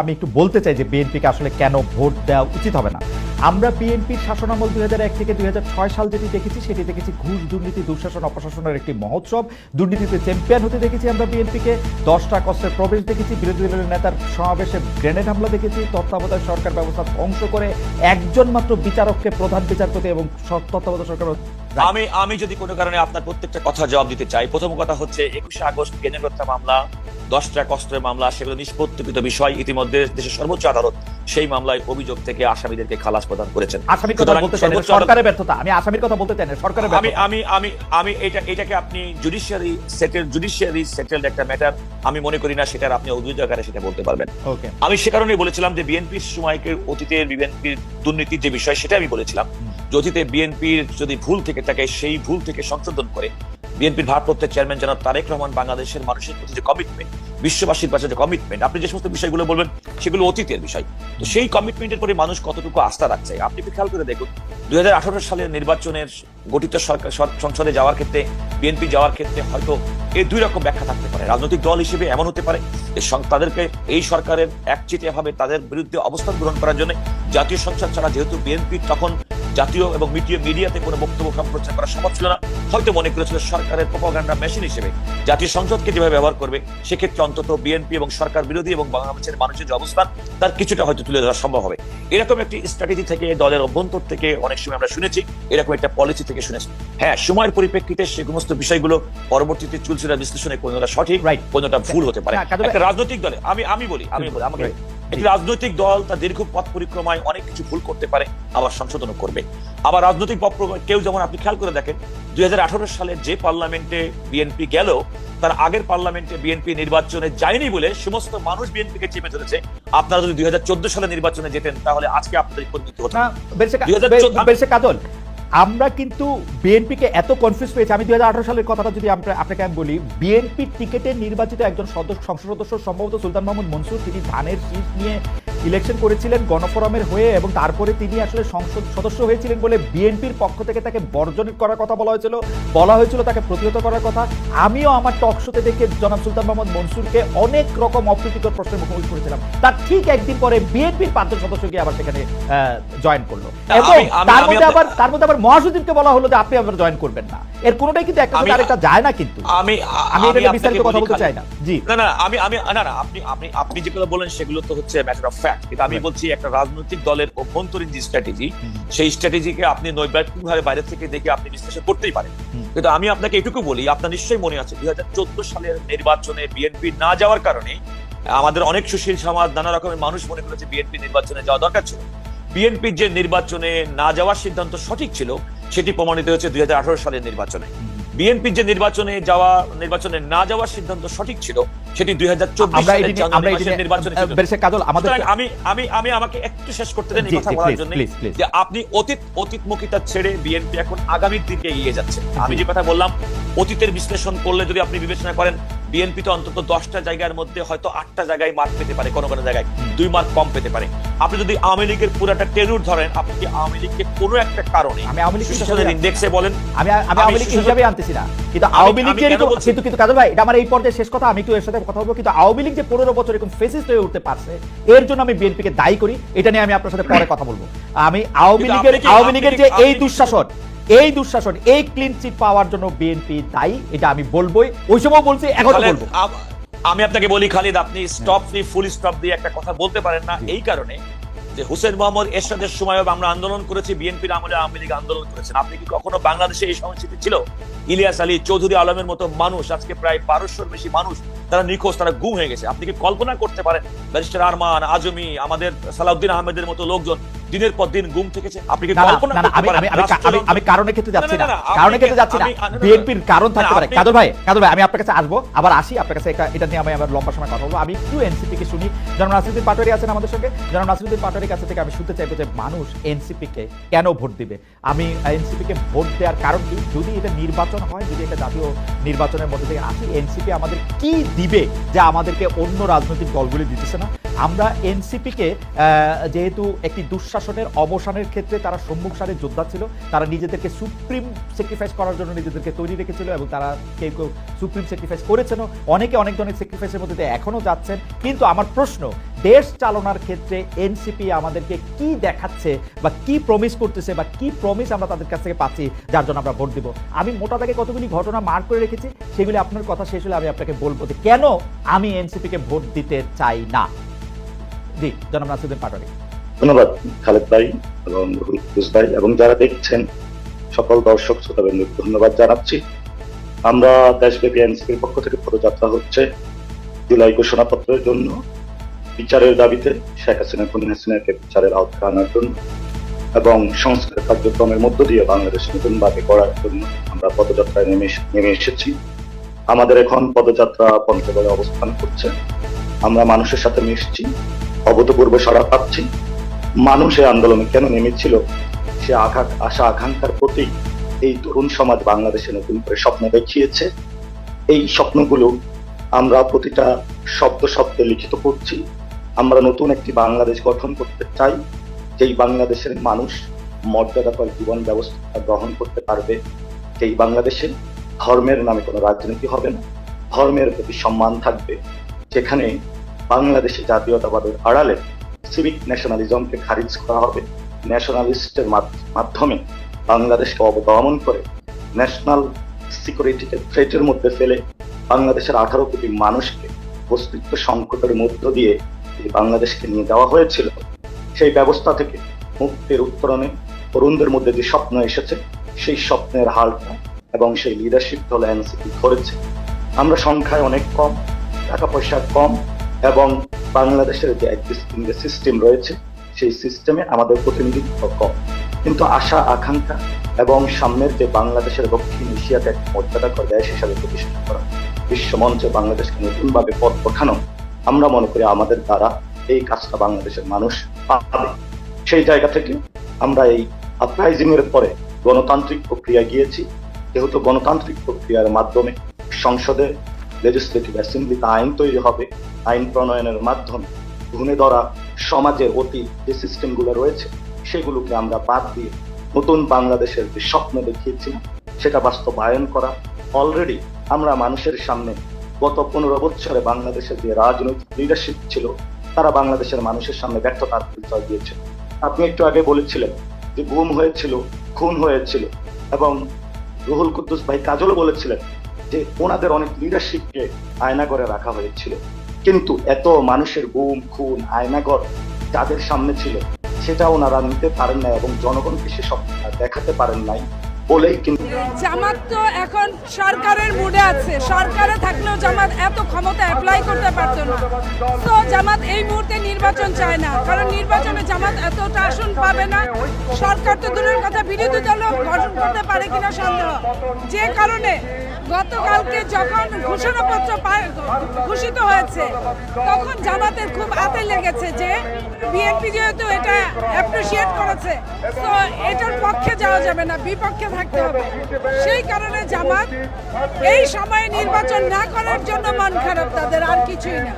আমি একটু বলতে চাই যে বিএনপিকে আসলে কেন ভোট দেওয়া উচিত হবে না। আমরা বিএনপির শাসনামল দুই এক থেকে দুই হাজার ছয় সাল যেটি দেখেছি, সেটি দেখেছি ঘুষ, দুর্নীতি, দুঃশাসন, অপশাসনের একটি মহোৎসব। দুর্নীতিতে চ্যাম্পিয়ন হতে দেখেছি আমরা বিএনপিকে। দশটা কষ্টের প্রবেশ দেখেছি। বিরোধী দলের নেতার সমাবেশে গ্রেনেড হামলা দেখেছি। তত্ত্বাবধায়ক সরকার ব্যবস্থা ধ্বংস করে একজন মাত্র বিচারককে প্রধান বিচারপতি এবং তত্ত্বাবধায়ক সরকার আমি আমি যদি কোনো কারণে আপনার প্রত্যেকটা কথা জবাব দিতে চাই প্রথম কথা হচ্ছে একুশে আগস্ট কেন্দ্রীয় হত্যা মামলা দশটা কষ্টের মামলা সেগুলো নিষ্পত্তিকৃত বিষয়। ইতিমধ্যে দেশের সর্বোচ্চ আদালত সেই মামলায় অভিযোগ থেকে আসামিদেরকে খালাস প্রদান করেছেন। আসামির কথা বলতে চাই সরকারের ব্যর্থতা। আমি আসামির কথা বলতে চাই না সরকারের আমি আমি আমি আমি এটা এটাকে আপনি জুডিশিয়ারি সেটেল জুডিশিয়ারি সেটেলড একটা ম্যাটার আমি মনে করি না সেটার আপনি অভিযোগ আকারে সেটা বলতে পারবেন। আমি সে কারণেই বলেছিলাম যে বিএনপির সময়কে অতীতের বিএনপির দুর্নীতির যে বিষয় সেটা আমি বলেছিলাম। যে অতীতে বিএনপির যদি ভুল থেকে থাকে, সেই ভুল থেকে সংশোধন করে বিএনপির ভারপ্রাপ্ত চেয়ারম্যান জনাব তারেক রহমান বাংলাদেশের মানুষের প্রতি যে কমিটমেন্ট বিশ্ববাসীর পাশে যে কমিটমেন্ট আপনি যে সমস্ত বিষয়গুলো বলবেন, সেগুলো অতীতের বিষয়। তো সেই কমিটমেন্টের পরে মানুষ কতটুকু আস্থা রাখছে? আপনি একটু খেয়াল করে দেখুন, দুই হাজার আঠারো সালের নির্বাচনের গঠিত সরকার সংসদে যাওয়ার ক্ষেত্রে, বিএনপি যাওয়ার ক্ষেত্রে হয়তো এই দুই রকম ব্যাখ্যা থাকতে পারে। রাজনৈতিক দল হিসেবে এমন হতে পারে যে তাদেরকে এই সরকারের একচেটিয়া ভাবে তাদের বিরুদ্ধে অবস্থান গ্রহণ করার জন্য জাতীয় সংসদ ছাড়া যেহেতু বিএনপি তখন জাতীয় এবং মিডিয়া মিডিয়াতে কোনো বক্তব্য সম্প্রচার করা সম্ভব ছিল না। হয়তো মনে করেছিল সরকারের প্রপাগান্ডা মেশিন হিসেবে জাতীয় সংসদকে যেভাবে ব্যবহার করবে সেক্ষেত্রে অন্তত বিএনপি এবং সরকার বিরোধী এবং বাংলাদেশের মানুষের যে অবস্থান তার কিছুটা হয়তো তুলে ধরা সম্ভব হবে। এরকম একটি স্ট্র্যাটেজি থেকে দলের অভ্যন্তর থেকে অনেক সময় আমরা শুনেছি এরকম একটা পলিসি থেকে শুনেছি। হ্যাঁ সময়ের পরিপ্রেক্ষিতে সে সমস্ত বিষয়গুলো পরবর্তীতে চুলচুরা বিশ্লেষণে কোনোটা সঠিক Right. কোনোটা ভুল হতে পারে। একটা রাজনৈতিক দলে আমি আমি বলি আমি বলি আমাকে. একটি রাজনৈতিক দল তার দীর্ঘ পথ পরিক্রমায় অনেক কিছু ভুল করতে পারে আবার সংশোধনও করবে। আবার রাজনৈতিক পথ কেউ যেমন আপনি খেয়াল করে দেখেন দুই সালে যে পার্লামেন্টে বিএনপি গেল তার আগের পার্লামেন্টে বিএনপি নির্বাচনে যায়নি বলে সমস্ত মানুষ বিএনপিকে চেপে ধরেছে। আপনারা যদি দুই হাজার চোদ্দ সালে নির্বাচনে যেতেন তাহলে আজকে আপনাদের পরিণতি হতো। না বেরসে কা- 2014 বে- বেরসে কাজল আমরা কিন্তু বিএনপিকে এত কনফিউজ পেয়েছি। আমি দু হাজার আঠারো সালের কথাটা যদি আপনাকে আমি বলি বিএনপির টিকেটে নির্বাচিত একজন সদস্য সংসদ সদস্য সম্ভবত সুলতান মাহমুদ মনসুর, তিনি ধানের শীষ নিয়ে ইলেকশন করেছিলেন গণফোরামের হয়ে এবং তারপরে তিনি আসলে সংসদ সদস্য হয়েছিলেন বলে বিএনপির পক্ষ থেকে তাকে বর্জন করার কথা বলা হয়েছিল বলা হয়েছিল তাকে প্রতিহত করার কথা। আমিও আমার টক শোতে দেখে জনাব সুলতান মোহাম্মদ মনসুরকে অনেক রকম অপ্রীতিকর প্রশ্নের মুখোমুখি করেছিলাম। তার ঠিক একদিন পরে বিএনপির পাঁচজন সদস্য গিয়ে আবার সেখানে জয়েন করল। এবং তার মধ্যে আবার তার মধ্যে আবার মহাসচিবকে বলা হলো যে আপনি আবার জয়েন করবেন না। এর কোনোটাই কিন্তু একটা আরেকটা যায় না কিন্তু। আমি আমি এটা বিস্তারিত কথা বলতে চাই না। জি। না না আমি আমি না না আপনি আপনি আপনি যেগুলো বলেন সেগুলো তো হচ্ছে ম্যাটার অফ ফ্যাক্ট কিন্তু আমি বলছি একটা রাজনৈতিক দলের অভ্যন্তরীণ যে স্ট্র্যাটেজি সেই স্ট্র্যাটেজিকে আপনি নৈবাত্তিক ভাবে বাইরে থেকে দেখে আপনি বিশ্লেষণ করতেই পারেন। কিন্তু আমি আপনাকে এটুকু বলি আপনার নিশ্চয়ই মনে আছে দুই হাজার চোদ্দ সালের নির্বাচনে বিএনপি না যাওয়ার কারণে আমাদের অনেক সুশীল সমাজ নানা রকমের মানুষ মনে করেছে বিএনপি নির্বাচনে যাওয়া দরকার ছিল। বিএনপির যে নির্বাচনে না যাওয়ার সিদ্ধান্ত সঠিক ছিল সেটি প্রমাণিত হয়েছে দুই সালের নির্বাচনে। বিএনপির যে নির্বাচনে যাওয়া নির্বাচনে না যাওয়ার সিদ্ধান্ত সঠিক ছিল সেটি দুই হাজার চব্বিশ আমি আমি আমি আমাকে একটু শেষ করতে দেন কথা বলার জন্য. যে আপনি অতীত অতীতমুখিতা ছেড়ে বিএনপি এখন আগামীর দিকে এগিয়ে যাচ্ছে। আমি যে কথা বললাম অতীতের বিশ্লেষণ করলে যদি আপনি বিবেচনা করেন বিএনপি তো অন্তত দশটা জায়গার মধ্যে হয়তো আটটা জায়গায় মার্ক পেতে পারে কোনো কোনো জায়গায়। দুই মার্ক কম পেতে পারে। আপনি যদি আওয়ামী লীগের পুরাটা টেনুর ধরেন আপনি কি আওয়ামী লীগকে কোনো একটা কারণে আমি আওয়ামী লীগ ইন্ডেক্সে বলেন? আমি আমি আওয়ামী লীগ হিসাবে আনতেছি না। কিন্তু আওয়ামী লীগ? কিন্তু কিন্তু কাজল ভাই এটা আমার এই পর্যায়ে শেষ কথা। আমি একটু এর সাথে কথা বলব। কিন্তু আওয়ামী লীগ যে পনেরো বছর এরকম ফেসিস্ট হয়ে উঠতে পারছে এর জন্য আমি বিএনপিকে দায়ী করি। এটা নিয়ে আমি আপনার সাথে পরে কথা বলব। আমি আওয়ামী লীগের আওয়ামী লীগের যে এই দুঃশাসন এই দুঃশাসন এই ক্লিন চিট পাওয়ার জন্য বিএনপি দায়ী এটা আমি বলবোই। ওই সময় বলছি এখনও বলব। আমি আপনাকে বলি খালিদ আপনি স্টপ দিয়ে ফুল স্টপ দিয়ে একটা কথা বলতে পারেন না। এই কারণে যে হুসেন মোহাম্মদ এরশাদের সময় আমরা আন্দোলন করেছি বিএনপির আমলে আওয়ামী লীগ আন্দোলন করেছেন। আপনি কি কখনো বাংলাদেশে এই সংস্কৃতি ছিল? ইলিয়াস আলী চৌধুরী আলমের মতো মানুষ আজকে প্রায় বারোশোর বেশি মানুষ তারা নিখোঁজ তারা গুম হয়ে গেছে। আপনি কি কল্পনা করতে পারেন? ব্যারিস্টার আরমান আজমি আমাদের সালাউদ্দিন আহমেদের মতো লোকজন দিনের পর দিন গুম থেকেছে। আপনি কি কল্পনা করতে পারেন? আমি আমি আমি আমি কারণের ক্ষেত্রে যাচ্ছি না কারণের ক্ষেত্রে যাচ্ছি না। বিএনপির কারণ থাকতে পারে। কাদর ভাই কাদর ভাই আমি আপনার কাছে আসব আবার আসি আপনার কাছে এটা- এটা নিয়ে আমি আবার লম্বা সময় কথা বলব। আমি একটু এনসিপি কে শুনি। যেমন নাসিরুদ্দিন পাটোয়ারি আছেন আমাদের সঙ্গে। যেমন নাসিরুদ্দিন পাটোয়ারির কাছে থেকে আমি শুনতে চাইব যে মানুষ এনসিপি কে কেন ভোট দিবে? আমি এনসিপি কে ভোট দেওয়ার কারণ কি? যদি এটা নির্বাচন হয় যদি এটা জাতীয় নির্বাচনের মধ্যে থেকে আসি এনসিপি আমাদের কি দিবে যা আমাদেরকে অন্য রাজনৈতিক দলগুলি দিতেছে না? আমরা এনসিপিকে যেহেতু একটি দুঃশাসনের অবসানের ক্ষেত্রে তারা সম্মুখ সারে যোদ্ধা ছিল, তারা নিজেদেরকে সুপ্রিম স্যাক্রিফাইস করার জন্য নিজেদেরকে তৈরি রেখেছিল এবং তারা কেউ কেউ সুপ্রিম স্যাক্রিফাইস করেছেনও। অনেকে অনেক ধরনের স্যাক্রিফাইসের মধ্যে দিয়ে এখনও যাচ্ছেন। কিন্তু আমার প্রশ্ন, দেশ চালনার ক্ষেত্রে এনসিপি আমাদেরকে কি দেখাচ্ছে বা কি প্রমিস করতেছে বা কি প্রমিস আমরা তাদের কাছ থেকে পাচ্ছি, যার জন্য আমরা ভোট দিব? আমি মোটা দাগে কতগুলি ঘটনা মার্ক করে রেখেছি, সেগুলি আপনার কথা শেষ হলে আমি আপনাকে বলব যে কেন আমি এনসিপিকে ভোট দিতে চাই না? জি, জনাব নাসিরুদ্দিন পাটোয়ারি। ধন্যবাদ, খালেদ ভাই এবং কুদ্দুস ভাই এবং যারা দেখছেন সকল দর্শক শ্রোতাবৃন্দকে ধন্যবাদ জানাচ্ছি। আমরা দেশব্যাপী এনসিপির পক্ষ থেকে পদযাত্রা হচ্ছে জুলাই ঘোষণাপত্রের জন্য। বিচারের দাবিতে শেখ হাসিনা, খুনি হাসিনাকে বিচারের আওতায় আনার জন্য এবং সংস্কার কার্যক্রমের মধ্য দিয়ে বাংলাদেশ নতুনভাবে করার জন্য আমরা পদযাত্রায় নেমে নেমে এসেছি। আমাদের এখন পদযাত্রা পঞ্চগড়ে অবস্থান করছে। আমরা মানুষের সাথে মিশছি। অভূতপূর্ব সাড়া পাচ্ছি। মানুষ এই আন্দোলনে কেন নেমেছিল? সে আঘাত, আশা, আকাঙ্ক্ষার প্রতি এই তরুণ সমাজ বাংলাদেশে নতুন করে স্বপ্ন দেখিয়েছে। এই স্বপ্নগুলো আমরা প্রতিটা শব্দ শব্দে লিখিত করছি। আমরা নতুন একটি বাংলাদেশ গঠন করতে চাই, যেই বাংলাদেশের মানুষ মর্যাদাকর জীবন ব্যবস্থা গ্রহণ করতে পারবে। সেই বাংলাদেশে ধর্মের নামে কোনো রাজনীতি হবে না, ধর্মের প্রতি সম্মান থাকবে। যেখানে বাংলাদেশে জাতীয়তাবাদের আড়ালে সিভিক ন্যাশনালিজমকে খারিজ করা হবে। ন্যাশনালিস্টের মাধ্যমে বাংলাদেশকে অবদমন করে ন্যাশনাল সিকিউরিটিকে থ্রেটের মধ্যে ফেলে বাংলাদেশের আঠারো কোটি মানুষকে অস্তিত্ব সংকটের মধ্য দিয়ে বাংলাদেশকে নিয়ে যাওয়া হয়েছিল। সেই ব্যবস্থা থেকে মুক্তির উত্তরণে তরুণদের মধ্যে যে স্বপ্ন এসেছে, সেই স্বপ্নের হালটা এবং সেই লিডারশিপ দল এনসিপি ধরেছে। আমরা সংখ্যায় অনেক কম, টাকা পয়সা কম এবং বাংলাদেশের যে এক্সিস্টিং যে সিস্টেম রয়েছে, সেই সিস্টেমে আমাদের প্রতিনিধিত্ব কম। কিন্তু আশা, আকাঙ্ক্ষা এবং সামনের যে বাংলাদেশের দক্ষিণ এশিয়াতে এক মর্যাদাকর দেশ হিসাবে প্রতিষ্ঠা করা, বিশ্ব মঞ্চে বাংলাদেশকে নতুনভাবে পথ ওঠানো, আমরা মনে করি আমাদের দ্বারা এই কাজটা বাংলাদেশের মানুষ পাবে। সেই জায়গা থেকে আমরা এই আপরাইজিংয়ের পরে গণতান্ত্রিক প্রক্রিয়া গিয়েছি। যেহেতু গণতান্ত্রিক প্রক্রিয়ার মাধ্যমে সংসদে লেজিসলেটিভ অ্যাসেম্বলিতে আইন তৈরি হবে। আইন প্রণয়নের মাধ্যমে ঘুণে ধরা সমাজের অতীত যে সিস্টেমগুলো রয়েছে, সেগুলোকে আমরা বাদ দিয়ে নতুন বাংলাদেশের যে স্বপ্ন দেখিয়েছি সেটা বাস্তবায়ন করা। অলরেডি আমরা মানুষের সামনে গত পনেরো বছরে বাংলাদেশের যে রাজনৈতিক লিডারশিপ ছিল, তারা বাংলাদেশের মানুষের সামনে ব্যর্থতার পরিচয় দিয়েছে। আপনি একটু আগে বলেছিলেন যে গুম হয়েছিল, খুন হয়েছিল এবং রুহুল কুদ্দুস ভাই কাজলও বলেছিলেন যে ওনাদের অনেক লিডারশিপকে আয়নাগরে রাখা হয়েছিল। কিন্তু এত মানুষের গুম, খুন, আয়নাগর যাদের সামনে ছিল, সেটা ওনারা নিতে পারেন না এবং জনগণকে সেসব দেখাতে পারেন নাই বলেই কিন্তু জামাত তো এখন সরকারের মুডে আছে। সরকারে থাকলেও জামাত এত ক্ষমতা অ্যাপ্লাই করতে পারতো না। তো জামাত এই মুহূর্তে নির্বাচন চায় না। কারণ নির্বাচনে জামাত এতটা আসন পাবে না। সরকার তো দূরের কথা, বিরোধী দলও গঠন করতে পারে কিনা সন্দেহ। যে কারণে গতকালকে যখন ঘোষণাপত্র ঘোষিত হয়েছে, তখন জামাতের খুব আতে লেগেছে যে বিএনপি যেহেতু এটা অ্যাপ্রিসিয়েট করেছে, তো এটার পক্ষে যাওয়া যাবে না, বিপক্ষে থাকতে হবে। সেই কারণে জামাত এই সময়ে নির্বাচন না করার জন্য মন খারাপ তাদের, আর কিছুই না।